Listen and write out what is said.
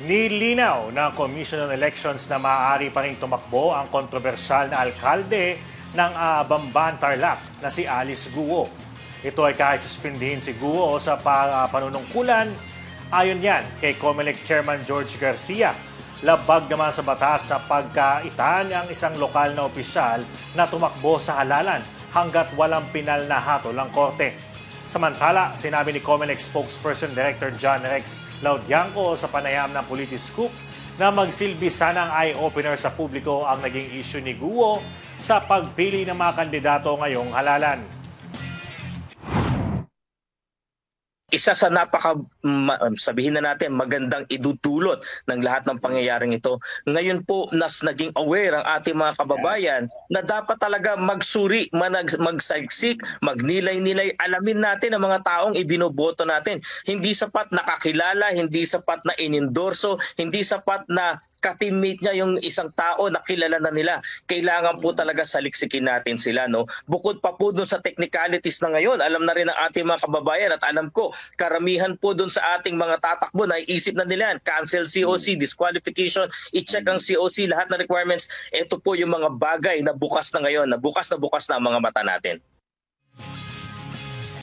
Nilinaw ng Commission on Elections na maaari pa rin tumakbo ang kontrobersyal na alkalde ng ah, Bamban Tarlac na si Alice Guo. Ito ay kahit suspindihin si Guo sa ah, panunungkulan ayon yan kay COMELEC Chairman George Garcia. Labag naman sa batas na pagkaitan ang isang lokal na opisyal na tumakbo sa halalan hanggat walang pinal na hatol ang korte. Samantala, sinabi ni COMELEC spokesperson Director John Rex Laudianco sa panayam ng Politiscoop na magsilbi sana ang eye-opener sa publiko ang naging issue ni Guo sa pagpili ng mga kandidato ngayong halalan. Isa sa napaka ma- sabihin na natin magandang idudulot ng lahat ng pangyayaring ito. Ngayon po nas naging aware ang ating mga kababayan na dapat talaga magsuri, manag, magsagsik, magnilay-nilay, alamin natin ang mga taong ibinoboto natin. Hindi sapat nakakilala, hindi sapat na inendorso, hindi sapat na kateammate niya yung isang tao na kilala na nila. Kailangan po talaga saliksikin natin sila. No? Bukod pa po dun sa technicalities na ngayon, alam na rin ng ating mga kababayan at alam ko, karamihan po dun sa ating mga tatakbo na isip na nila yan, cancel COC, disqualification, i-check ang COC, lahat na requirements. Ito po yung mga bagay na bukas na ngayon, na bukas na bukas na ang mga mata natin.